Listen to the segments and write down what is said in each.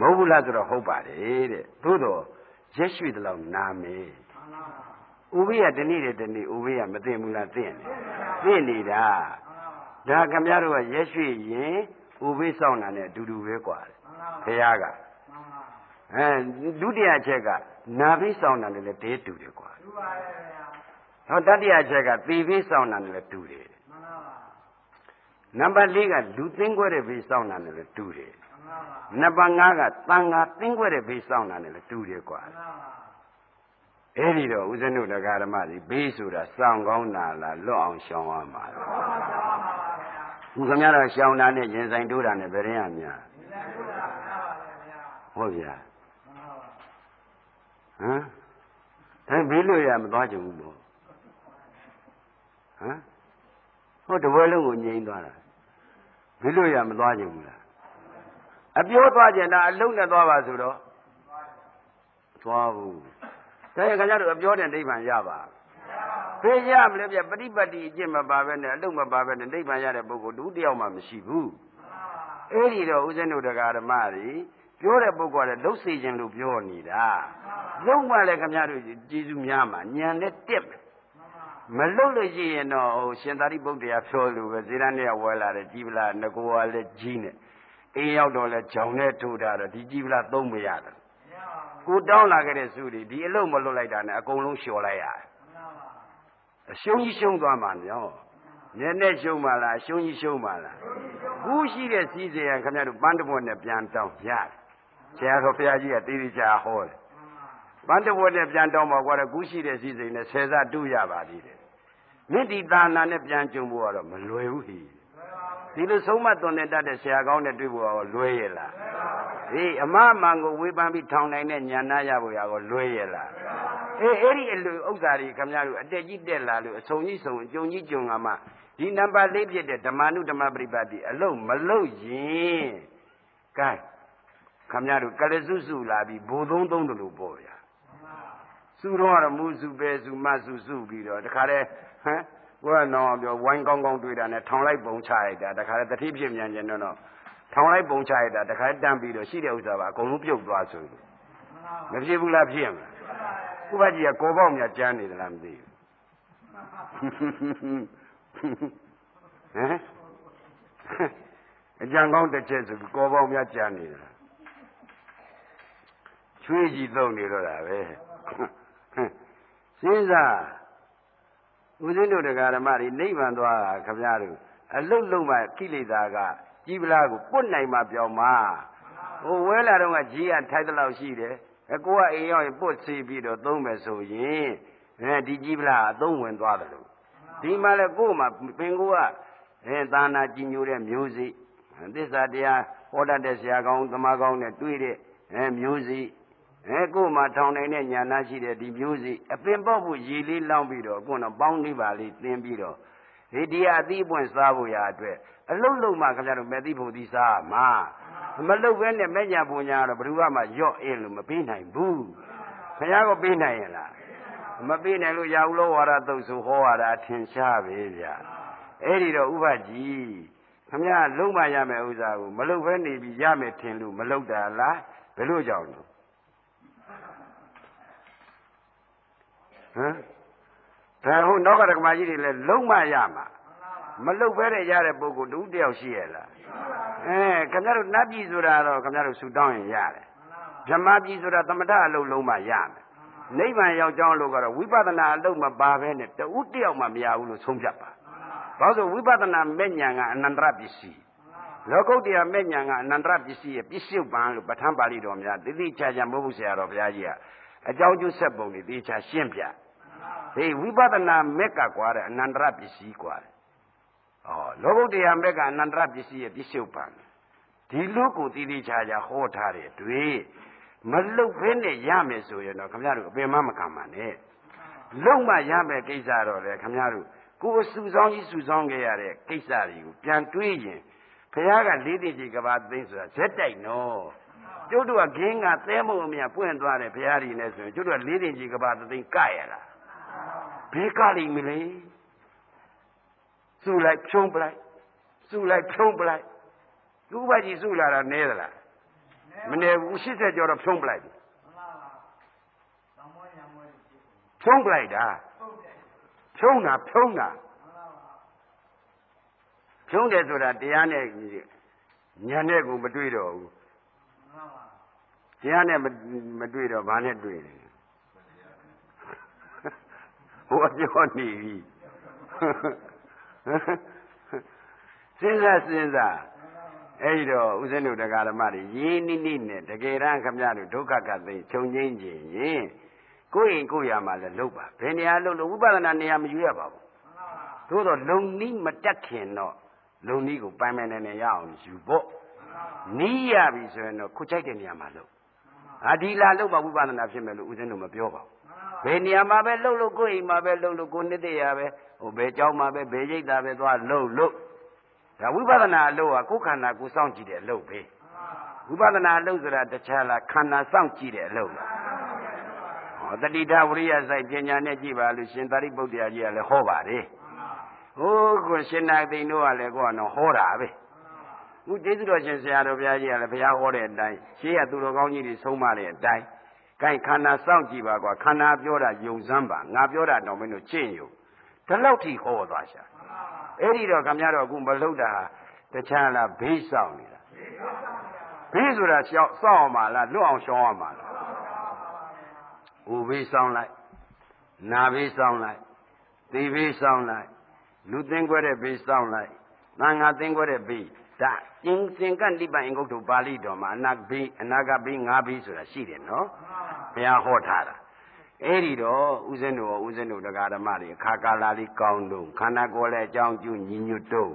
မဟုတ်ဘူးလားဆိုတော့ဟုတ်ပါတယ်တဲ့သို့တော့ရက်ရွှေ့တလောက်နာမယ်ဥပိယတနေ့တည်းတနေ့ဥပိယမသိဘူးလားသိနေသိနေတာဒါခမရတို့ကရက်ရွှေ့ရင်ဥပိစောင့်တာနဲ့အတူတူပဲกว่าဘုရားကအဲဒုတိယချက်ကနာပိစောင့်တာနဲ့လည်းတေးတူတယ်กว่าတူပါတယ်ဗျာဟောတတိယချက်ကသေပိစောင့်တာနဲ့လည်းတူတယ်မှန်ပါပါနံပါတ်၄ကလူသိင်းခွဲတဲ့ဘေးစောင့်တာနဲ့လည်းတူတယ်မှ နံပါတ်5ကတန်ခါတင်းခွဲတဲ့ဘေးစောင့်တာနဲ့လည်းတူတယ်ကွာအဲ့ဒီတော့ဦးဇင်းတို့တရားဓမ္မတွေဘေးဆိုတာစောင့်ကောင်းတာလားလွတ်အောင်ရှောင်ရမှာလားဦးခင်ဗျားတော့ရှောင်တာနဲ့ရင်ဆိုင်တိုးတာနဲ့ဘယ်ရင်ရများဟုတ်ဗျာဟမ်အဲဘေးလို့ရမသွားကြဘူးလို့ဟမ်ဟိုတပွဲလုံးကိုငြိမ်းသွားတာဘေးလို့ရမသွားကြဘူးလား အပြောသွားကြတာအလုံးနဲ့သွားပါဆိုတော့သွားဘူးဒါရခင်ဗျားတို့အပြောတဲ့နိဗ္ဗာန်ရပါဖေးရမလဲပြပฏิပတ်တိအကျင့်မပါပဲနဲ့အလုံးမပါပဲနဲ့နိဗ္ဗာန်ရတဲ့ပုဂ္ဂိုလ်ဒုတယောက်မှမရှိဘူးအဲ့ဒီတော့ဦးဇင်းတို့တရားဓမ္မတွေပြောတဲ့ပုဂ္ဂိုလ်ကလည်းလှုပ်စေခြင်းလို့ပြောနေတာလုံးမှလည်းခင်ဗျားတို့ကျေးဇူးများမှာညံနဲ့တက်မယ်မလှုပ်လို့ရှိရင်တော့ဟိုရှင်သာရိပုတ္တရာပြောလို့ပဲဇေရနဲ့ဝဲလာတယ်ကြီးပလားငကိုကလည်းကြီးနေ အိမ်ရောက်တော့လဲဂျောင်နဲ့ထိုးတာတော့ဒီကြီးပလားသုံးမရတယ်မရပါဘူးကိုတောင်းလာခဲ့တဲ့စုတွေဒီအလုံးမလွတ်လိုက်တာနဲ့အကုန်လုံးလျှော်လိုက်ရတယ်မှန်ပါပါအရှုံးကြီးရှုံးသွားမှာညောနည်းနည်းရှုံးပါလားအရှုံးကြီးရှုံးပါလားခုရှိတဲ့စီးစရာခင်ဗျားတို့ပန်းတဘွက်နဲ့ပြန်တောင်းရတယ်ဆရာတော်ဘုရားကြီးကတိတိကျကျဟောတယ်ပန်းတဘွက်နဲ့ပြန်တောင်းပါကွာတော့ခုရှိတဲ့စီးစိမ်နဲ့ဆယ်စတူရပါသေးတယ်မြစ်ဒီသာနာနဲ့ပြန်ကြုံဖို့ကတော့မလွယ်ဘူးဟိ ဒီလိုဆုံးမသွန်တဲ့တတ်တဲ့ဆရာကောင်းနဲ့တွေ့ဖို့ကတော့လွယ်ရဲ့လားဟေးအမအမှန်ကိုဝေဖန်ပြီးထောင်နိုင်တဲ့ညာနာရဖို့ရတော့လွယ်ရဲ့လားအေးအဲ့ဒီအလူဥစ္စာတွေခင်ဗျားတို့အတက်ကြီးတက်လာလို့အဆုံကြီးဆုံအကျုံကြီးကျုံကမှဒီနံပါတ်၄ဖြစ်တဲ့ဓမ္မနုဓမ္မပရိပတ်တိအလုံးမလုံးရင်ကဲခင်ဗျားတို့ကလစုစုလာပြီးဘိုးသုံးသုံးတယ်လို့ပေါ့ဗျာစုတော့ကတော့မူစုပဲစုမစုစုပြီးတော့တခါတည်းဟမ် ဘုရားနောင်ပြောဝိုင်းကောင်းကောင်းတွေ့တာနဲ့ထောင်လိုက်ပုံချလိုက်တာတခါတည်းတတိဖြစ်မြန်ကျင်တော့တော့ထောင်လိုက်ပုံချလိုက်တာတခါတည်းတန်းပြီးတော့ရှိတဲ့ဥစ္စာပါအကုန်လုံးပြုတ်သွားဆိုလို့မဖြစ်ဘူးလားဖြစ်မလားဥပကြီးကကောပေါက်များကျမ်းနေသလားမသိဘူးဟမ်အကြံကောင်းတစ်ချက်ဆိုပြီးကောပေါက်များကျမ်းနေသလားချွေးကြီးသုံးနေတော့တာပဲစဉ်းစား ဦးဇင်းတို့တရားဓမ္မတွေနိဗ္ဗာန်သွားတာခမရတို့အလုတ်လုံးမှကိလေသာကကြီးပလားကိုပွတ်နိုင်မှပြောင်းမှာဟိုဝဲလာတော့ကကြီးကထိုက်တဲ့လောက်ရှိတယ်အကိုကအိမ်ရောက်ရင်ပုတ်စီပြီးတော့သုံးမယ်ဆိုရင်အဲဒီကြီးပလားအသုံးဝင်သွားတယ်လို့ဒီမှာလဲကို့မှာပင်ကိုကအဲသာနာကြည်ညိုတဲ့မျိုးစိသစ္စာတရားဟောတတ်တဲ့ဆရာကောင်းသမားကောင်းနဲ့တွေ့တဲ့အဲမျိုးစိ အဲကို့မှာထောင်နိုင်တဲ့ညာနာရှိတဲ့ဒီမျိုးစိအပင်ပေါက်ဖို့ရည်လေးလောင်းပြီးတော့ကို့တော့ပေါင်းလေးပါလေးသင်ပြီးတော့ဒီတရားအသီးပွင့်စားဖို့ရာအတွက်အလုံးလုံးမှခင်ဗျားတို့မေတိဖို့သီးစားမှာမလုတ်ပဲနဲ့မဲ့ညာပူညာတော့ဘယ်သူမှရော့အင်းလို့မပေးနိုင်ဘူးခင်ဗျားကပေးနိုင်ရဲ့လားမပေးနိုင်လို့ရာဟုလောဝါဒသုတ်ဆိုဟောရတာအထင်ရှားပဲဗျာအဲ့ဒီတော့ဥပကြီးခမရလုံးမရမယ်ဥစ္စာကိုမလုတ်ပဲနေပြီးရမယ်ထင်လို့မလုတ်တာလားဘယ်လိုကြောင့်လဲ ဟမ်ဒါဟုတ်နောက်ကဓမ္မကြီးတွေလည်းလုံးမရမှာမလုတ်ပဲတဲ့ရတဲ့ပုဂ္ဂိုလ်တူတယောက်ရှိရဲ့လားအဲခင်ဗျားတို့နတ်ပြည်ဆိုတာတော့ခင်ဗျားတို့ဆူတောင်းရင်ရတယ်ဗြဟ္မာပြည်ဆိုတာသမထအလုပ်လုံးမှရမယ်နိဗ္ဗာန်ရောက်ကြောင်းလို့ကတော့ဝိပဿနာအလုပ်မပါဘဲနဲ့တူတယောက်မှမရဘူးလို့ဆုံးဖြတ်ပါဘာလို့ဝိပဿနာမဲ့ညာကအနန္တရပစ္စည်း လောကုတ္တရာမဲ့ညာကအနန္တရပစ္စည်းရဲ့ပစ္စုပန်လို့ပဋ္ဌာန်းပါဠိတော်များတိတိကျကျမဟုတ်ဘူးဆရာတော်ဘုရားကြီးကအကြောင်းကျဆက်ပုံတွေတေချာရှင်းပြဟေးဝိပဿနာမက်ကကွာတဲ့အနန္တရပစ္စည်းကွာတယ်ဩလောကုတ္တရာမက်ကအနန္တရပစ္စည်းရဲ့ပစ္စုပန်ဒီလိုကိုတိတိကျကျဟောထားတဲ့တွေ့မလုတ်ဖင်းနဲ့ရမယ်ဆိုရင်တော့ခင်ဗျားတို့အပင်မမခံပါနဲ့လုံမရမယ်ကိစ္စတော့လေခင်ဗျားတို့ကိုယ်စုဆောင်ကြီးစုဆောင်ခဲ့ရတဲ့ကိစ္စတွေကိုပြန်တွေးရင် ဘုရားကလေးတည်ကြီးကဘာသိန်းဆိုတာဇက်တိုက်နော်ကျုပ်တို့ကခင်းကသဲမုံအမြပွင့်သွားတယ်ဘုရားကြီးနဲ့ဆိုရင်ကျုပ်တို့ကလေးတည်ကြီးကဘာသိန်းကရလားဘယ်ကလိမ့်မလဲစုလိုက်ဖြုံးပလိုက်စုလိုက်ဖြုံးပလိုက်သူ့ဘကြီးစုလာတာနဲသလားမနေဘူး80ကျော်တော့ဖြုံးပလိုက်ပြီမှန်ပါပါသောင်းမွေးညံမွေးဖြစ်ဖြုံးပလိုက်တာဟုတ်တယ်ဖြုံးတာဖြုံးတာမှန်ပါပါ ဖြုံးတယ်ဆိုတာတရားနဲ့ညာနဲ့ကိုမတွေ့တော့ဘူးမှန်ပါပါတရားနဲ့မမတွေ့တော့ဘာနဲ့တွေ့လဲဟိုအပြောနေပြီစဉ်းစားစဉ်းစားအဲ့ဒီတော့ဦးဇင်းတို့တရားဓမ္မတွေရင်းနှီးနှီးနဲ့တကယ်တမ်းခမရတို့ဒုက္ခကသိခြုံငိမ့်ခြင်းရင်ကိုယ့်ရင်ကိုယ့်ရမှာလည်းလုပ်ပါဘယ်နေရာလုပ်လို့ဝိပဿနာနေရာမယူရပါဘူးမှန်ပါပါသို့တော့လုံနီးမတက်ခင်တော့ လုံနည်းကိုပိုင်ပိုင်နဲ့နဲ့ရအောင်ယူဖို့နီးရပြီဆိုရင်တော့ခုကြိုက်တဲ့နေရာမှာလုပ်ငါဒီလာလုပ်ပါဝိပဿနာဖြစ်မယ်လို့ဦးဇင်းတို့မပြောပါဘူးဘယ်နေရာမှာပဲလှုပ်လို့ကိုယ်အိမ်မှာပဲလှုပ်လို့ကိုယ်နှစ်သက်ရပဲဟိုဘယ်ကြောင်းမှာပဲဘယ်ရိပ်သာပဲသွားလှုပ်လို့ဒါဝိပဿနာအလုပ်ကကိုယ်ခန္ဓာကိုယ်စောင့်ကြည့်တဲ့အလုပ်ပဲဝိပဿနာအလုပ်ဆိုတာတခြားလားခန္ဓာစောင့်ကြည့်တဲ့အလုပ်လားဟောတတိထဝရိယစိုက်ပညာနဲ့ကြည့်ပါလို့ရှင်သာရိပုတ္တရာကြီးကလည်းဟောပါတယ် ဟိုးကိုရှင်နာသိန်းတို့ကလည်းကိုကတော့ဟောတာပဲခုကျေးဇူးတော်ရှင်ဆရာတော်ဘုရားကြီးကလည်းဘုရားဟောတဲ့အတိုင်းရှေးကသူတော်ကောင်းကြီးတွေဆုံးမတဲ့အတိုင်းကိုင်ခန္ဓာစောင့်ကြည့်ပါကွာခန္ဓာပြောတာယုံစမ်းပါငါပြောတာတော့မင်းတို့ကျင့်ယုံဒီလောက်ထိဟောသွားရှာအဲ့ဒီတော့ခမရတော့အခုမလှုပ်တာဟာတခြားလားဘေးဆောင်နေတာဘေးဆိုတာရှောက်စောင့်အောင်ပါလားလွတ်အောင်ရှောင်းအောင်ပါလားဟိုဘေးဆောင်လိုက်နာဘေးဆောင်လိုက်သေဘေးဆောင်လိုက် လူသင်္ကွဲတဲ့ဘေးဆောင်လိုက်သံဃာသင်္ကွဲတဲ့ဘေးဒါအင်းစင်ကတိပံအင်္ဂုတ္တပါဠိတော်မှာအနာဘေးအနာဂဘေးငါးဘေးဆိုတာရှိတယ်နော်ဘုရားဟောထားတာအဲ့ဒီတော့ဦးဇင်းတို့ရောဦးဇင်းတို့တရားဓမ္မတွေအခါကာလလေးကောင်းတော့ခန္ဓာကိုယ်လည်းအကြောင်းကျညီညွတ်တော့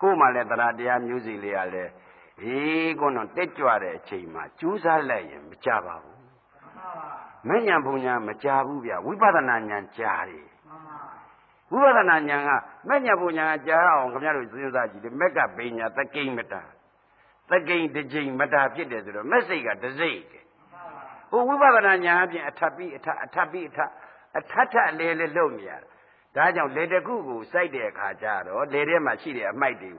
ကိုယ်မှလည်းတရားတရားမျိုးစီလေးရလဲဟေးကောတော့တက်ကြွတဲ့အချိန်မှာကျူးစားလိုက်ရင်မကြပါဘူးမှန်ပါပါမဉ္ဇဉ်ဘုံညာမကြဘူးဗျဝိပဿနာဉာဏ်ကြားတယ်မှန်ပါ ဝိပဿနာဉာဏ်ကမဉ္ဇဉ်ဘုံညာကကြားအောင်ခင်ဗျားတို့စဉ်းစားကြည့်တယ်မက်ကဘိညာသကိမ္မတာသကိမ့်တစ်ချိန်မတာဖြစ်တယ်ဆိုတော့မက်စိတ်ကတစ်စိတ်တယ်ဟိုဝိပဿနာညာအပြင်အထပ်ပြီးအထပ်အထပ်ပြီးအထပ်အထပ်ထအလေလေလုပ်နေရတာဒါကြောင့်လေတစ်ခုကိုစိုက်တဲ့အခါကျတော့လေထဲမှာရှိတဲ့အမိုက်တွေ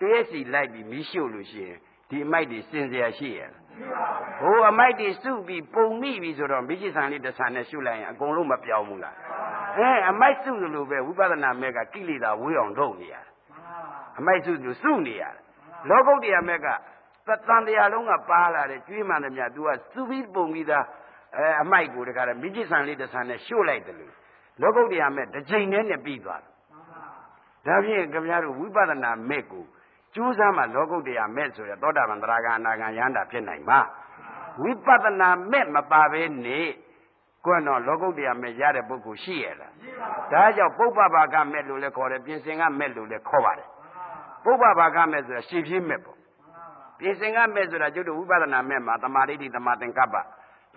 တရက်စီလိုက်ပြီးမီးရှို့လို့ရှိရင်ဒီအမိုက်တွေစင်စရာရှိရလားဟိုအမိုက်တွေစုပြီးပုံမိပြီဆိုတော့မိจิဆန်လေးတစ်ဆန်နဲ့ရှုလိုက်ရင်အကုန်လုံးမပြောင်းဘူးလား အဲအမိုက်စုလို့ပဲဝိပဿနာမဲ့ကကိလေသာဝေးအောင်လုပ်နေရတာအမိုက်စုစုစုနေရတယ်လောကုတ္တရာမက်ကသတန်တရားလုံးကပါလာတယ်ကျွေးမှန်တယ်မြတ် तू ကစုပြီးပုံပြီးသားအဲအမိုက်ကိုတခါတည်းမိจิဆန်လေးတစ်ဆန်နဲ့ရှို့လိုက်တယ်လို့လောကုတ္တရာမက်တစ်ချိန်နဲ့နဲ့ပြီးသွားတယ်ဒါဖြင့်ခင်ဗျားတို့ဝိပဿနာမက်ကိုကျိုးစားမှလောကုတ္တရာမက်ဆိုရသောတာပန်သရဂံအနာဂံယန္တာဖြစ်နိုင်မှာဝိပဿနာမက်မပါဘဲနေ ကိုယ်တော့လောကုတ္တရာမက်ရတဲ့ပုဂ္ဂိုလ်ရှိရလားဒါကြောင့်ပုပ္ပဘာကမက်လို့လည်းခေါ်တယ်ပြင်စင်ကမက်လို့လည်းခေါ်ပါတယ်ပုပ္ပဘာကမဲ့ဆိုတာရှင်းပြင်းမဲ့ပေါ့ပြင်စင်ကမဲ့ဆိုတာကျုပ်တို့ဝိပဿနာမဲ့မှာတမာဒိဋ္ဌိတမာသင်္ကပ္ပ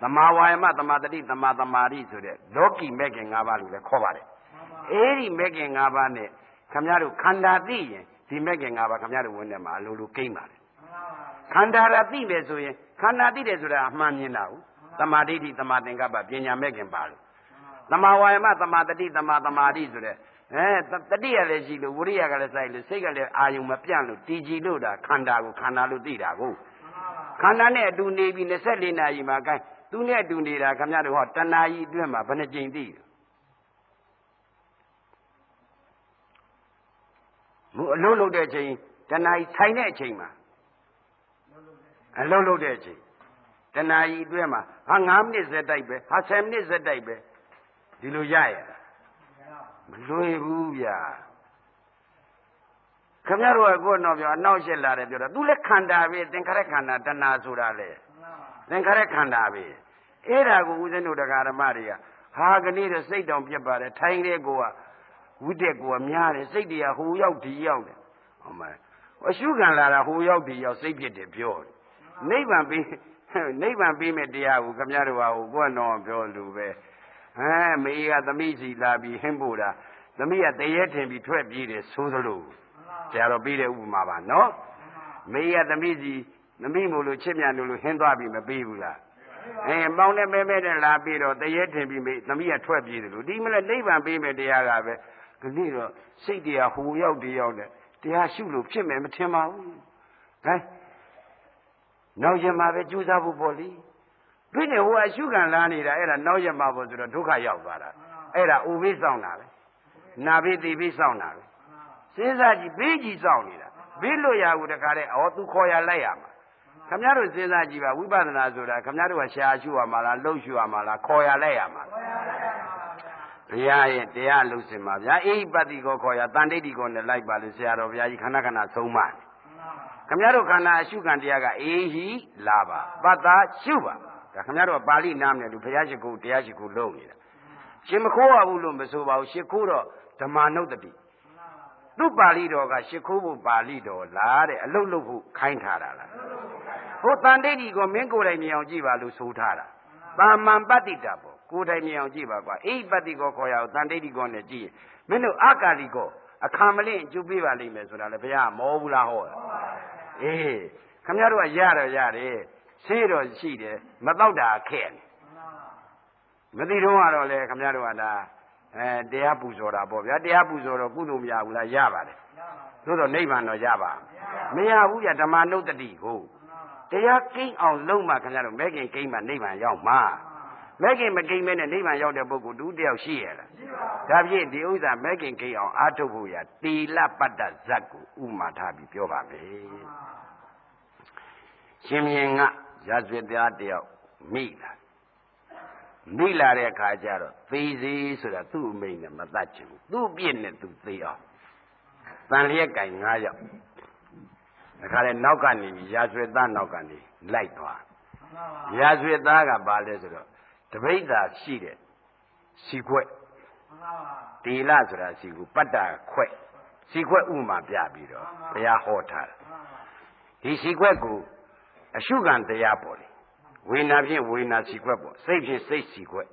တမာဝါယမတမာတတိတမာသမာဓိဆိုတဲ့လောကီမဲ့ခင်၅ပါးလို့လည်းခေါ်ပါတယ်အဲ့ဒီမဲ့ခင်၅ပါးနဲ့ခမရတို့ခန္ဓာသိရင်ဒီမဲ့ခင်၅ပါးခမရတို့ဝင်ထဲမှာအလိုလိုကိမ့်ပါတယ်ခန္ဓာရသိမယ်ဆိုရင်ခန္ဓာသိတယ်ဆိုတာအမှန်မြင်တာဟုတ် တမာဒိဋ္ဌိတမာသင်္ကပ္ပပညာမဲ့ခင်ပါလို့သမာဝါယမသမာတတိသမာသမာဓိဆိုတဲ့အဲတတိရလည်းရှိလို့ဝိရိယကလည်းစိုက်လို့စိတ်ကလည်းအာယုံမပြန့်လို့တည်ကြည်လို့တာခန္ဓာကိုခန္ဓာလို့သိတာကိုခန္ဓာနဲ့အတူနေပြီး24နာရီမှာကိုင်းသူနဲ့အတူနေတာခင်ဗျားတို့ဟောတဏှာကြီးအတွင်းမှာဘယ်နှကြိမ်သိလဲမူအလုံးလုံးတဲ့အချိန်တဏှာကြီးဆိုင်တဲ့အချိန်မှာအလုံးလုံးတဲ့အချိန် တဏှာကြီးအတွင်းမှာဟာ9မိနစ်ဇက်တိုက်ပဲဟာ10မိနစ်ဇက်တိုက်ပဲဒီလိုရရတာမလွယ်ဘူးဗျာခင်ဗျားတို့ကကိုယ်တော့ပြောအနောက်ရှက်လာတယ်ပြောတော့ तू လည်းခန္ဓာပဲသင်္ခါရခန္ဓာတဏှာဆိုတာလေသင်္ခါရခန္ဓာပဲအဲ့ဒါကိုဦးဇင်းတို့တရားဓမ္မတွေကဟာကနေ့တော့စိတ်တောင်ပြက်ပါတယ်ထိုင်တဲ့ကိုကဝိတက်ကိုကများတယ်စိတ်တွေကဟိုရောက်ဒီရောက်တယ်ဟောမအရှုခံလာတာဟိုရောက်ဒီရောက်စိတ်ပြက်တယ်ပြောတယ်နိဗ္ဗာန်ပြီး နိဗ္ဗာန်ပြီးမဲ့တရားကိုခင်ဗျားတို့ကဟိုကိုယ်တော့ပြောလို့ပဲဟမ်မေကသမီးစီလာပြီးဟင်းဖို့တာသမီးကတရေထင်ပြီးထွက်ပြေးတယ်ဆိုသလိုဆရာတော်ပြီးတဲ့ဥပမာပါနော်မေကသမီးစီသမီးမို့လို့ချစ်မြတ်လို့လို့ဟင်းသွားပြီးမပြီးဘူးလားအဲပေါင်းနဲ့မဲမဲနဲ့လာပြီးတော့တရေထင်ပြီးမေသမီးကထွက်ပြေးတယ်လို့ဒီမလဲနိဗ္ဗာန်ပြီးမဲ့တရားကပဲခဏတော့စိတ်တရားဟိုရောက်ဒီရောက်တဲ့တရားရှုလို့ဖြစ်မယ်မထင်ပါဘူးဟဲ့ နောက်ရမှာပဲကြိုးစားဖို့ပေါ့လေတွေ့နေဟိုအရှုခံလာနေတာအဲ့ဒါနောက်ရမှာပေါ့ဆိုတော့ဒုက္ခရောက်သွားတာအဲ့ဒါဥပိ္ပစောင့်တာပဲနာပိတိပိစောင့်တာပဲစဉ်းစားကြည့်ဘေးကြီးစောင့်နေတာဘေးလွတ်ရဘူးတခါတည်းအော်သူခေါ်ရလိုက်ရမှာခမရတို့စဉ်းစားကြည့်ပါဝိပဿနာဆိုတာခမရတို့ကရှားရှုရမှာလားလှုပ်ရှုရမှာလားခေါ်ရလိုက်ရမှာဘုရားရဲ့တရားလှုပ်စင်ပါဗျာအိပတ္တိကိုခေါ်ရတန်တိတ်တိကိုနဲ့လိုက်ပါလို့ဆရာတော်ဘုရားကြီးခဏခဏဆုံးမတယ် ခမရတို့ခန္ဓာအရှုခံတရားကအေဟိလာပါပတ္တာရှုပါဒါခမရတို့ကပါဠိနားမနဲ့လူဘုရားရှိခိုးတရားရှိခိုးလုပ်နေတာရှင်မခိုးရဘူးလို့မဆိုပါဘူးရှ िख ိုးတော့ဓမ္မနုတ္တိသူ့ပါဠိတော်ကရှ िख ိုးဖို့ပါဠိတော်လားတဲ့အလုတ်လုတ်ဖို့ခိုင်းထားတာလားဟိုတန်တိတ်ဒီကိုမင်းကိုယ်တိုင်မြင်အောင်ကြည့်ပါလို့ဆိုထားတာတာမန်ပတ္တိတာပေါ့ကိုယ်တိုင်မြင်အောင်ကြည့်ပါကွာအိပတ္တိကိုခေါ်ရအောင်တန်တိတ်ဒီကိုနဲ့ကြည့်ရင်မင်းတို့အကာလီကိုအခါမလင့်ကျုပ်ပေးပါလိမ့်မယ်ဆိုတာလေဘုရားမောဘူးလားဟော အေးခမရတို့ကရတော့ရတယ်ဆေးတော့ရှိတယ်မတော့တာခဲ့တယ်မသိတော့ကတော့လေခမရတို့ကဒါအဲတရားပူဇော်တာပေါ့ဗျာတရားပူဇော်တော့ကုသိုလ်မရဘူးလားရပါတယ်သို့တော့နိဗ္ဗာန်တော့ရပါမရဘူးဗျဓမ္မနုတ္တိကိုတရားကိန်းအောင်လုံးမှခင်ဗျားတို့မဲခင်ကိန်းမှနိဗ္ဗာန်ရောက်မှာ မဲခင်မကိန်းမဲနဲ့နိဗ္ဗာန်ရောက်တဲ့ပုဂ္ဂိုလ်တူတယောက်ရှိရလားဒါဖြင့်ဒီဥစ္စာမဲခင်ကိန်းအောင်အားထုတ်ဖို့ရတီလပတ္တဇတ်ကိုဥမာထားပြီးပြောပါမယ်ရှင်မြင်ကရာဇဝတ်တရားတယောက်မိလာမိလာတဲ့အခါကျတော့သေစီဆိုတာသူ့အမိန်နဲ့မတတ်ချင်ဘူးသူ့အပြစ်နဲ့သူသေအောင်တန်လျက်ကင်9ယောက်ဒါခါလဲနောက်ကနေရာဇဝတ်သားနောက်ကနေလိုက်သွားရာဇဝတ်သားကဘာလဲဆိုတော့ တပိဋ္ဌာရှိတဲ့စီခွက်တီလဆိုတာစီကူပတ္တာခွက်စီခွက်ဥမာပြပြီးတော့ဘုရားဟောထားတယ်ဒီစီခွက်ကိုအရှုခံတရားပေါ်လေဝေနာဖြင့်ဝေနာစီခွက်ပေါ့စိတ်ဖြင့်စိတ်စီခွက်